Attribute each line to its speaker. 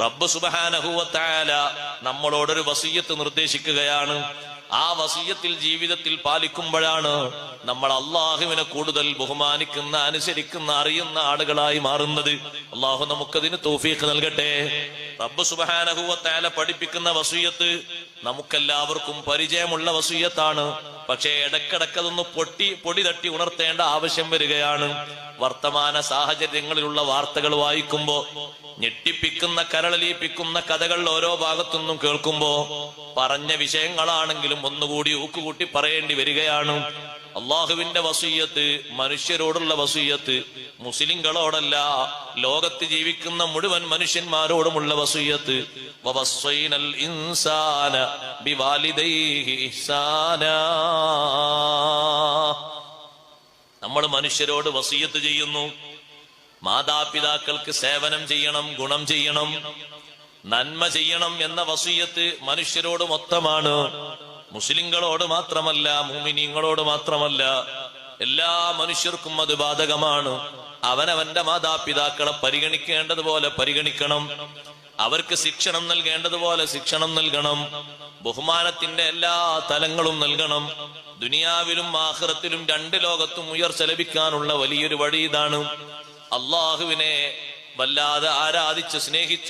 Speaker 1: റബ്ബ് സുബഹാനഹുവത്തായാല നമ്മളോടൊരു വസീയത്ത് നിർദ്ദേശിക്കുകയാണ്. ആ വസീയത്തിൽ ജീവിതത്തിൽ പാലിക്കുമ്പോഴാണ് നമ്മൾ അള്ളാഹുവിനെ കൂടുതൽ ബഹുമാനിക്കുന്ന അനുസരിക്കുന്ന അറിയുന്ന ആളുകളായി മാറുന്നത്. അള്ളാഹു നമുക്കതിന് തോഫീക്ക് നൽകട്ടെ. റബ്ബ് സുബഹാനഹുവത്തായാല പഠിപ്പിക്കുന്ന വസീയത്ത് നമുക്കെല്ലാവർക്കും പരിചയമുള്ള വസീയത്താണ്. പക്ഷേ ഇടക്കിടക്കതൊന്ന് പൊട്ടി പൊടി തട്ടി ഉണർത്തേണ്ട ആവശ്യം വരികയാണ്. വർത്തമാന സാഹചര്യങ്ങളിലുള്ള വാർത്തകൾ വായിക്കുമ്പോ ഞെട്ടിപ്പിക്കുന്ന കരളലിയിപ്പിക്കുന്ന കഥകൾ ഓരോ ഭാഗത്തുനിന്നും കേൾക്കുമ്പോ പറഞ്ഞ വിഷയങ്ങളാണെങ്കിലും ഒന്നുകൂടി ഊക്കുകൂട്ടി പറയേണ്ടി വരികയാണ്. അള്ളാഹുവിന്റെ വസൂയത്ത് മനുഷ്യരോടുള്ള വസൂയത്ത് മുസ്ലിങ്ങളോടല്ല ലോകത്ത് ജീവിക്കുന്ന മുഴുവൻ മനുഷ്യന്മാരോടുമുള്ള വസൂയത്ത്. നമ്മൾ മനുഷ്യരോട് വസീയത്ത് ചെയ്യുന്നു. മാതാപിതാക്കൾക്ക് സേവനം ചെയ്യണം ഗുണം ചെയ്യണം നന്മ ചെയ്യണം എന്ന വസീയത്ത് മനുഷ്യരോട് മൊത്തമാണ്. മുസ്ലിങ്ങളോട് മാത്രമല്ല മുമിനിങ്ങളോട് മാത്രമല്ല എല്ലാ മനുഷ്യർക്കും അത് ബാധകമാണ്. അവനവന്റെ മാതാപിതാക്കളെ പരിഗണിക്കേണ്ടതുപോലെ പരിഗണിക്കണം. അവർക്ക് ശിക്ഷണം നൽകേണ്ടതുപോലെ ശിക്ഷണം നൽകണം. ബഹുമാനത്തിന്റെ എല്ലാ തലങ്ങളും നൽകണം. ദുനിയാവിലും ആഹ്റത്തിലും രണ്ട് ലോകത്തും ഉയർച്ച ലഭിക്കാനുള്ള വലിയൊരു വഴി ഇതാണ്. അള്ളാഹുവിനെ വല്ലാതെ ആരാധിച്ച് സ്നേഹിച്ച്